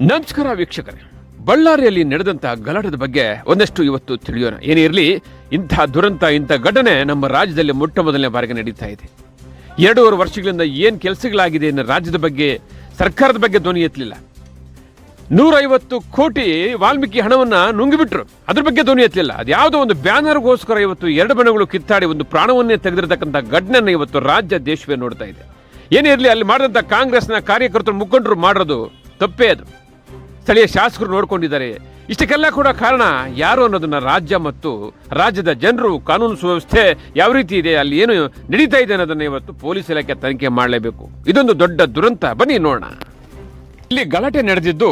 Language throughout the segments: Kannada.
ನಮಸ್ಕಾರ ವೀಕ್ಷಕರೇ. ಬಳ್ಳಾರಿಯಲ್ಲಿ ನಡೆದಂತಹ ಗಲಾಟದ ಬಗ್ಗೆ ಒಂದಷ್ಟು ಇವತ್ತು ತಿಳಿಯೋಣ. ಏನೇ ಇರಲಿ, ಇಂಥ ದುರಂತ, ಇಂಥ ಘಟನೆ ನಮ್ಮ ರಾಜ್ಯದಲ್ಲಿ ಮೊಟ್ಟ ಮೊದಲನೇ ಬಾರಿಗೆ ನಡೀತಾ ಇದೆ. ಎರಡೂವರೆ ವರ್ಷಗಳಿಂದ ಏನು ಕೆಲಸಗಳಾಗಿದೆ ಅನ್ನೋ ರಾಜ್ಯದ ಬಗ್ಗೆ, ಸರ್ಕಾರದ ಬಗ್ಗೆ ಧ್ವನಿ ಎತ್ತಲಿಲ್ಲ. ನೂರೈವತ್ತು ಕೋಟಿ ವಾಲ್ಮೀಕಿ ಹಣವನ್ನು ನುಂಗಿಬಿಟ್ರು. ಅದ್ರ ಬಗ್ಗೆ ಧ್ವನಿ ಎತ್ತಲಿಲ್ಲ. ಅದು ಯಾವುದೋ ಒಂದು ಬ್ಯಾನರ್ಗೋಸ್ಕರ ಇವತ್ತು ಎರಡು ಬಣಗಳು ಕಿತ್ತಾಡಿ ಒಂದು ಪ್ರಾಣವನ್ನೇ ತೆಗೆದಿರತಕ್ಕಂಥ ಘಟನೆಯನ್ನು ಇವತ್ತು ರಾಜ್ಯ ದೇಶವೇ ನೋಡ್ತಾ ಇದೆ. ಏನೇ ಇರಲಿ, ಅಲ್ಲಿ ಮಾಡಿದಂಥ ಕಾಂಗ್ರೆಸ್ನ ಕಾರ್ಯಕರ್ತರು, ಮುಖಂಡರು ಮಾಡೋದು ತಪ್ಪೇ ಅದು. ಸ್ಥಳೀಯ ಶಾಸಕರು ನೋಡಿಕೊಂಡಿದ್ದಾರೆ. ಇಷ್ಟಕ್ಕೆಲ್ಲ ಕೂಡ ಕಾರಣ ಯಾರು ಅನ್ನೋದನ್ನ ರಾಜ್ಯ ಮತ್ತು ರಾಜ್ಯದ ಜನರು ಕಾನೂನು ಸುವ್ಯವಸ್ಥೆ ಯಾವ ರೀತಿ ಇದೆ, ಅಲ್ಲಿ ಏನು ನಡೀತಾ ಇದೆ ಅನ್ನೋದನ್ನ ಇವತ್ತು ಪೊಲೀಸ್ ಇಲಾಖೆ ತನಿಖೆ ಮಾಡಲೇಬೇಕು. ಇದೊಂದು ದೊಡ್ಡ ದುರಂತ. ಬನ್ನಿ ನೋಡೋಣ. ಇಲ್ಲಿ ಗಲಾಟೆ ನಡೆದಿದ್ದು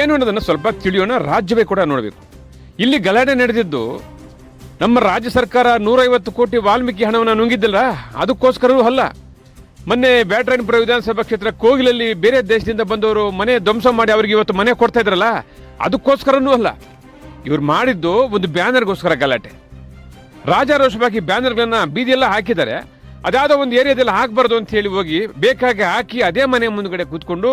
ಏನು ಅನ್ನೋದನ್ನ ಸ್ವಲ್ಪ ತಿಳಿಯೋಣ, ರಾಜ್ಯವೇ ಕೂಡ ನೋಡಬೇಕು. ಇಲ್ಲಿ ಗಲಾಟೆ ನಡೆದಿದ್ದು ನಮ್ಮ ರಾಜ್ಯ ಸರ್ಕಾರ ನೂರೈವತ್ತು ಕೋಟಿ ವಾಲ್ಮೀಕಿ ಹಣವನ್ನು ನುಂಗಿದ್ದಿಲ್ಲ, ಅದಕ್ಕೋಸ್ಕರವೂ ಅಲ್ಲ. ಮೊನ್ನೆ ಬ್ಯಾಟ್ರಾಯನಪುರ ವಿಧಾನಸಭಾ ಕ್ಷೇತ್ರ ಕೋಗಿಲಲ್ಲಿ ಬೇರೆ ದೇಶದಿಂದ ಬಂದವರು ಮನೆ ಧ್ವಂಸ ಮಾಡಿ ಅವ್ರಿಗೆ ಇವತ್ತು ಮನೆ ಕೊಡ್ತಾ ಇದ್ರಲ್ಲ, ಅದಕ್ಕೋಸ್ಕರನೂ ಅಲ್ಲ. ಇವ್ರು ಮಾಡಿದ್ದು ಒಂದು ಬ್ಯಾನರ್ಗೋಸ್ಕರ ಗಲಾಟೆ. ರಾಜಾರೋಷವಾಗಿ ಬ್ಯಾನರ್ಗಳನ್ನ ಬೀದಿಯೆಲ್ಲ ಹಾಕಿದ್ದಾರೆ. ಅದಾದ ಒಂದು ಏರಿಯಾದಲ್ಲಿ ಹಾಕಬಾರ್ದು ಅಂತ ಹೇಳಿ ಹೋಗಿ ಬೇಕಾಗಿ ಹಾಕಿ ಅದೇ ಮನೆ ಮುಂದ್ಗಡೆ ಕೂತ್ಕೊಂಡು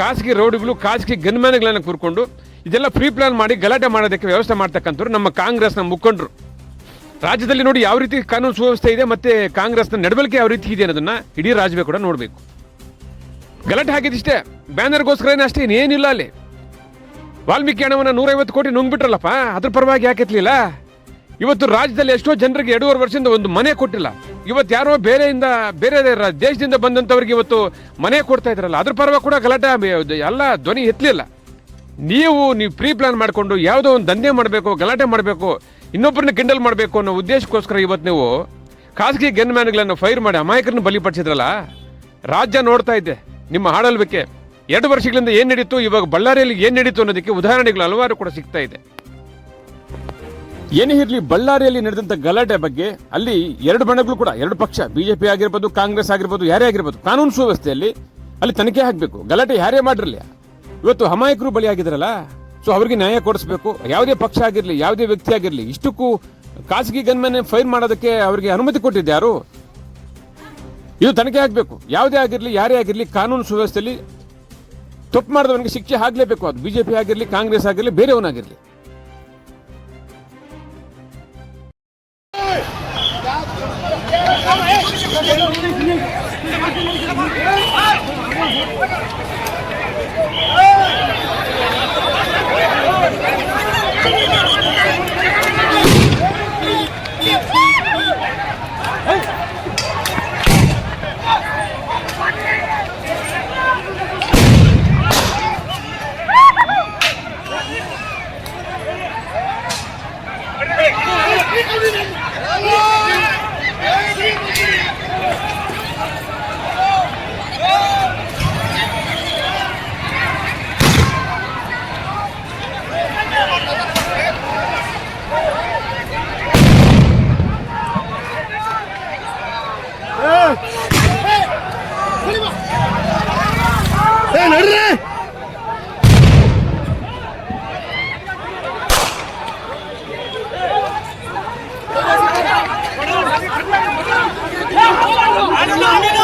ಖಾಸಗಿ ರೋಡ್ಗಳು, ಖಾಸಗಿ ಗನ್ಮ್ಯಾನ್ಗಳನ್ನ ಕೂರ್ಕೊಂಡು ಇದೆಲ್ಲ ಪ್ರೀ ಪ್ಲಾನ್ ಮಾಡಿ ಗಲಾಟೆ ಮಾಡೋದಕ್ಕೆ ವ್ಯವಸ್ಥೆ ಮಾಡ್ತಕ್ಕಂಥವ್ರು ನಮ್ಮ ಕಾಂಗ್ರೆಸ್ನ ಮುಖಂಡರು. ರಾಜ್ಯದಲ್ಲಿ ನೋಡಿ ಯಾವ ರೀತಿ ಕಾನೂನು ಸುವ್ಯವಸ್ಥೆ ಇದೆ ಮತ್ತೆ ಕಾಂಗ್ರೆಸ್ನ ನಡವಳಿಕೆ ಯಾವ ರೀತಿ ಇದೆ ಅನ್ನೋದನ್ನ ಇಡೀ ರಾಜ್ಯವೇ ಕೂಡ ನೋಡಬೇಕು. ಗಲಾಟೆ ಹಾಕಿದಿಷ್ಟೇ ಬ್ಯಾನರ್ಗೋಸ್ಕರನೇ ಅಷ್ಟೇ ಏನಿಲ್ಲ ಅಲ್ಲಿ. ವಾಲ್ಮೀಕಿ ಹಣವನ್ನ ನೂರೈವತ್ತು ಕೋಟಿ ನುಂಗ್ಬಿಟ್ರಲ್ಲಪ್ಪ, ಅದ್ರ ಪರವಾಗಿ ಯಾಕೆತ್ಲಿಲ್ಲ ಇವತ್ತು ರಾಜ್ಯದಲ್ಲಿ ಎಷ್ಟೋ ಜನರಿಗೆ ಎರಡೂವರೆ ವರ್ಷದಿಂದ ಒಂದು ಮನೆ ಕೊಟ್ಟಿಲ್ಲ. ಇವತ್ತು ಯಾರೋ ಬೇರೆಯಿಂದ, ಬೇರೆ ದೇಶದಿಂದ ಬಂದಂಥವ್ರಿಗೆ ಇವತ್ತು ಮನೆ ಕೊಡ್ತಾ ಇದ್ರಲ್ಲ, ಅದ್ರ ಪರವಾಗಿ ಕೂಡ ಗಲಾಟೆ ಎಲ್ಲ ಧ್ವನಿ ಎತ್ತಲಿಲ್ಲ. ನೀವು ನೀವು ಪ್ರೀ ಪ್ಲಾನ್ ಮಾಡಿಕೊಂಡು ಯಾವುದೋ ಒಂದು ದಂಧೆ ಮಾಡಬೇಕು, ಗಲಾಟೆ ಮಾಡಬೇಕು ಇನ್ನೊಬ್ಬರನ್ನ ಕಿಂಡಲ್ ಮಾಡಬೇಕು ಅನ್ನೋ ಉದ್ದೇಶಕ್ಕೋಸ್ಕರ ಇವತ್ತು ನೀವು ಖಾಸಗಿ ಗನ್ ಮ್ಯಾನ್ಗಳನ್ನು ಫೈರ್ ಮಾಡಿ ಅಮಾಯಕರನ್ನು ಬಲಿಪಡಿಸಿದ್ರಲ್ಲ, ರಾಜ್ಯ ನೋಡ್ತಾ ಇದ್ದೆ ನಿಮ್ಮ ಹಾಡಲ್ಬೇಕೆ ಎರಡು ವರ್ಷಗಳಿಂದ ಏನು ನಡೀತು, ಇವಾಗ ಬಳ್ಳಾರಿಯಲ್ಲಿ ಏನು ನಡೀತು ಅನ್ನೋದಕ್ಕೆ ಉದಾಹರಣೆಗಳು ಹಲವಾರು ಕೂಡ ಸಿಗ್ತಾ ಇದೆ. ಏನೇ ಇರಲಿ, ಬಳ್ಳಾರಿಯಲ್ಲಿ ನಡೆದಂಥ ಗಲಾಟೆ ಬಗ್ಗೆ ಅಲ್ಲಿ ಎರಡು ಬಣಗಳು ಕೂಡ, ಎರಡು ಪಕ್ಷ, ಬಿಜೆಪಿ ಆಗಿರ್ಬೋದು, ಕಾಂಗ್ರೆಸ್ ಆಗಿರ್ಬೋದು, ಯಾರೇ ಆಗಿರ್ಬೋದು, ಕಾನೂನು ಸುವ್ಯವಸ್ಥೆಯಲ್ಲಿ ಅಲ್ಲಿ ತನಿಖೆ ಆಗಬೇಕು. ಗಲಾಟೆ ಯಾರೇ ಮಾಡಿರಲಿ. ಇವತ್ತು ಅಮಾಯಕರು ಬಲಿಯಾಗಿದ್ದಾರಲ್ಲ ಸೊ ಅವರಿಗೆ ನ್ಯಾಯ ಕೊಡಿಸ್ಬೇಕು. ಯಾವುದೇ ಪಕ್ಷ ಆಗಿರಲಿ, ಯಾವುದೇ ವ್ಯಕ್ತಿ ಆಗಿರಲಿ, ಇಷ್ಟಕ್ಕೂ ಖಾಸಗಿ ಗನ್ಮನ್ ಫೈರ್ ಮಾಡೋದಕ್ಕೆ ಅವರಿಗೆ ಅನುಮತಿ ಕೊಟ್ಟಿದ್ದೆ ಯಾರು? ಇದು ತನಿಖೆ ಆಗಬೇಕು. ಯಾವುದೇ ಆಗಿರಲಿ, ಯಾರೇ ಆಗಿರಲಿ, ಕಾನೂನು ಸುವ್ಯವಸ್ಥೆಯಲ್ಲಿ ತಪ್ಪು ಮಾಡಿದವನಿಗೆ ಶಿಕ್ಷೆ ಆಗಲೇಬೇಕು. ಅದು ಬಿಜೆಪಿ ಆಗಿರಲಿ, ಕಾಂಗ್ರೆಸ್ ಆಗಿರಲಿ ಬೇರೆಯವನಾಗಿರಲಿ ಏ Thank you. أنا أنا